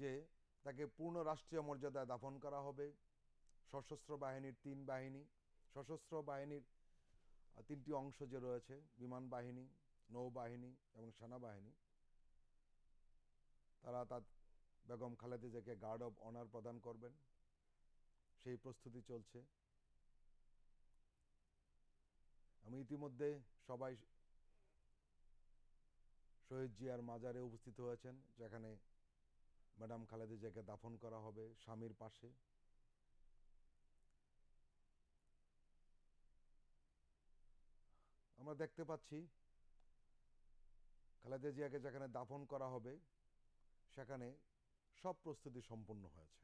যে তাকে পূর্ণ রাষ্ট্রীয় মর্যাদায় দাফন করা হবে। সশস্ত্র বাহিনীর তিন বাহিনী, সশস্ত্র বাহিনীর তিনটি অংশ যে রয়েছে, বিমান বাহিনী, নৌবাহিনী এবং সেনাবাহিনী, তারা তার বেগম খালেদা জিয়াকে গার্ড অব অনার প্রদান করবেন। সেই প্রস্তুতি চলছে। আমি ইতিমধ্যে সবাই শহীদ জিয়ার মাজারে উপস্থিত হয়েছেন, যেখানে ম্যাডাম খালেদা জিয়াকে দাফন করা হবে স্বামীর পাশে। আমরা দেখতে পাচ্ছি খালেদা জিয়াকে যেখানে দাফন করা হবে, সেখানে সব প্রস্তুতি সম্পন্ন হয়েছে।